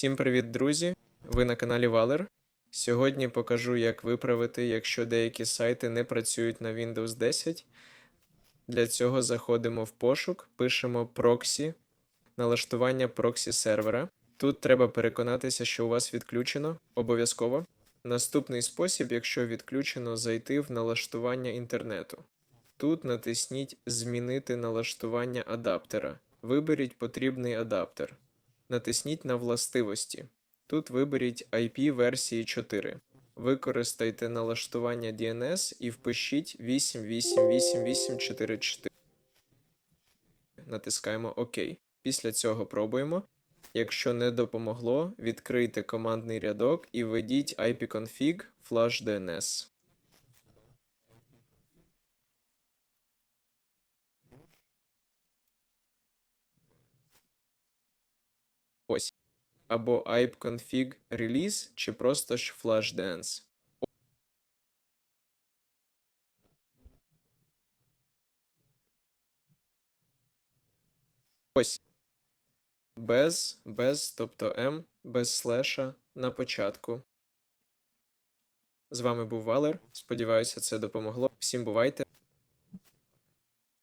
Всім привіт, друзі! Ви на каналі Valor. Сьогодні покажу, як виправити, якщо деякі сайти не працюють на Windows 10. Для цього заходимо в пошук, пишемо проксі, налаштування проксі сервера. Тут треба переконатися, що у вас відключено обов'язково. Наступний спосіб, якщо відключено, зайти в налаштування інтернету. Тут натисніть Змінити налаштування адаптера. Виберіть потрібний адаптер. Натисніть на властивості. Тут виберіть IP версії 4. Використайте налаштування DNS і впишіть 888844. Натискаємо ОК. Після цього пробуємо. Якщо не допомогло, відкрийте командний рядок і введіть ipconfig flash DNS. Ось. Або ipconfig release, чи просто ж flashdance. Ось. Без, без, тобто M, без слеша на початку. З вами був Валер. Сподіваюся, це допомогло. Всім бувайте.